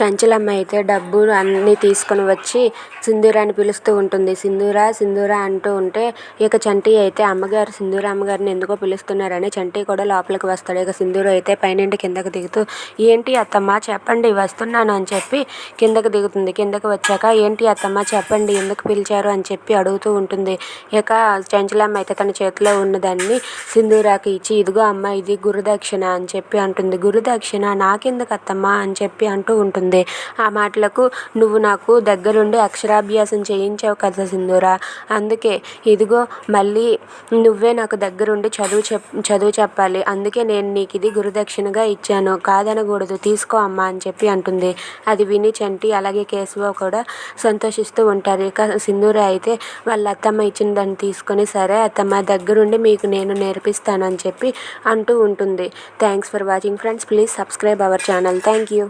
చంచలమ్మ అయితే డబ్బు అన్నీ తీసుకొని వచ్చి సింధూరాన్ని పిలుస్తూ ఉంటుంది. సింధూర సింధూర అంటూ ఉంటే ఇక చంటి అయితే అమ్మగారు సింధూర అమ్మగారిని ఎందుకో పిలుస్తున్నారని చంటి కూడా లోపలికి వస్తాడు. ఇక సింధూర అయితే పైనుండి కిందకు దిగుతూ ఏంటి అత్తమ్మ చెప్పండి వస్తున్నాను అని చెప్పి కిందకు దిగుతుంది. కిందకి వచ్చాక ఏంటి అత్తమ్మ చెప్పండి ఎందుకు పిలిచారు అని చెప్పి అడుగుతూ ఉంటుంది. ఇక చంచలమ్మ అయితే తన చేతిలో ఉన్నదాన్ని సింధూరాకి ఇచ్చి ఇదిగో అమ్మ ఇది గురుదక్షిణ అని చెప్పి అంటుంది. గురుదక్షిణ నాకెందుకు అత్తమ్మ అని చెప్పి అంటూ ఉంటుంది. ఆ మాటలకు నువ్వు నాకు దగ్గరుండి అక్షరాభ్యాసం చేయించావు కదా సింధూరా. అందుకే ఇదిగో మళ్ళీ నువ్వే నాకు దగ్గరుండి చదువు చెప్ చదువు చెప్పాలి. అందుకే నేను నీకు ఇది గురుదక్షిణగా ఇచ్చాను. కాదనకూడదు. తీసుకో అమ్మా అని చెప్పి అంటుంది. అది విని చంటి అలాగే కేశవ కూడా సంతోషిస్తూ ఉంటారు. ఇక సింధూర అయితే వాళ్ళ అత్తమ్మ ఇచ్చిన దాన్ని తీసుకొని సరే అత్తమ్మ దగ్గరుండి మీకు నేను నేర్పిస్తాను అని చెప్పి అంటూ ఉంటుంది. Thanks for watching friends please subscribe our channel thank you